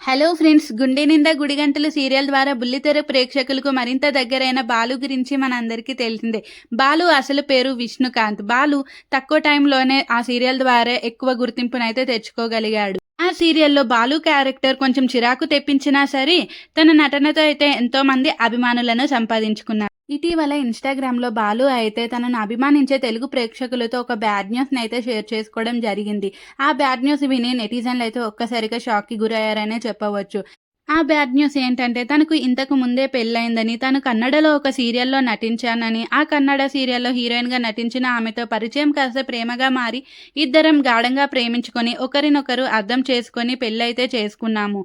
Hello friends గుండె నిండా గుడిగంటలు serial ద్వారా బుల్లితెర ప్రేక్షకులకు మరింత దగ్గరైన బాలు గురించి మనందరికీ తెలిసిందే. బాలు అసలు పేరు విష్ణుకాంత్. బాలు తక్కువ టైంలోనే ఆ సీరియల్ ద్వారా ఎక్కువ గుర్తింపునైతే తెచ్చుకోగలిగాడు. ఆ సీరియల్లో బాలు క్యారెక్టర్ కొంచెం చిరాకు తెప్పించినా సరే తన నటనతో అయితే ఎంతో మంది అభిమానులను సంపాదించుకున్నారు. ఇటీవల ఇన్స్టాగ్రామ్లో బాలు అయితే తనను అభిమానించే తెలుగు ప్రేక్షకులతో ఒక బ్యాడ్ న్యూస్ని అయితే షేర్ చేసుకోవడం జరిగింది. ఆ బ్యాడ్ న్యూస్ విని నెటిజన్లు అయితే ఒక్కసారిగా షాక్కి గురయ్యారనే చెప్పవచ్చు. ఆ బ్యాడ్ న్యూస్ ఏంటంటే తనకు ఇంతకు ముందే పెళ్ళైందని తను కన్నడలో ఒక సీరియల్లో నటించానని ఆ కన్నడ సీరియల్లో హీరోయిన్గా నటించిన ఆమెతో పరిచయం కాస్త ప్రేమగా మారి ఇద్దరం గాఢంగా ప్రేమించుకొని ఒకరినొకరు అర్థం చేసుకొని పెళ్ళైతే చేసుకున్నాము.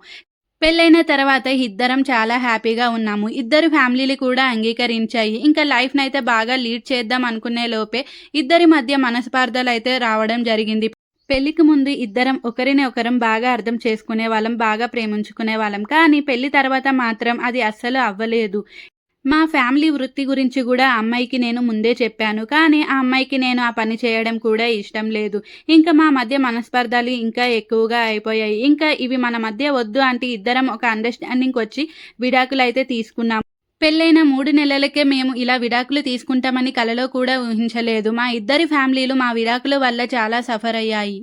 పెళ్ళైన తర్వాత ఇద్దరం చాలా హ్యాపీగా ఉన్నాము. ఇద్దరు ఫ్యామిలీలు కూడా అంగీకరించాయి. ఇంకా లైఫ్ని అయితే బాగా లీడ్ చేద్దాం అనుకునే లోపే ఇద్దరి మధ్య మనస్పార్థాలు అయితే రావడం జరిగింది. పెళ్ళికి ముందు ఇద్దరం ఒకరిని ఒకరం బాగా అర్థం చేసుకునే వాళ్ళం బాగా ప్రేమించుకునే వాళ్ళం. కానీ పెళ్ళి తర్వాత మాత్రం అది అస్సలు అవ్వలేదు. మా ఫ్యామిలీ వృత్తి గురించి కూడా అమ్మాయికి నేను ముందే చెప్పాను. కానీ ఆ అమ్మాయికి నేను ఆ పని చేయడం కూడా ఇష్టం లేదు. ఇంకా మా మధ్య మనస్పర్ధలు ఇంకా ఎక్కువగా అయిపోయాయి. ఇంకా ఇవి మన మధ్య వద్దు అంటే ఇద్దరం ఒక అండర్స్టాండింగ్ వచ్చి విడాకులు అయితే తీసుకున్నాం. పెళ్ళైన మూడు నెలలకే మేము ఇలా విడాకులు తీసుకుంటామని కలలో కూడా ఊహించలేదు. మా ఇద్దరి ఫ్యామిలీలు మా విడాకుల వల్ల చాలా సఫర్ అయ్యాయి.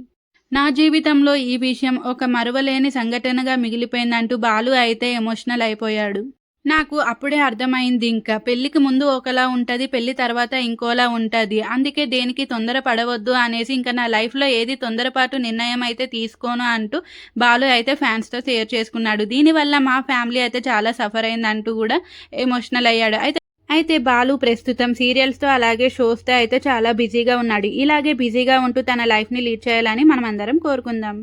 నా జీవితంలో ఈ విషయం ఒక మరువలేని సంఘటనగా మిగిలిపోయిందంటూ బాలు అయితే ఎమోషనల్ అయిపోయాడు. నాకు అప్పుడే అర్థమైంది ఇంకా. పెళ్ళికి ముందు ఒకలా ఉంటుంది పెళ్ళి తర్వాత ఇంకోలా ఉంటుంది. అందుకే దేనికి తొందర పడవద్దు అనేసి ఇంకా నా లైఫ్లో ఏది తొందరపాటు నిర్ణయం అయితే తీసుకోను అంటూ బాలు అయితే ఫ్యాన్స్తో షేర్ చేసుకున్నాడు. దీనివల్ల మా ఫ్యామిలీ అయితే చాలా సఫర్ అయిందంటూ కూడా ఎమోషనల్ అయ్యాడు. అయితే అయితే బాలు ప్రస్తుతం సీరియల్స్తో అలాగే షోస్తో అయితే చాలా బిజీగా ఉన్నాడు. ఇలాగే బిజీగా ఉంటూ తన లైఫ్ని లీడ్ చేయాలని మనం అందరం కోరుకుందాం.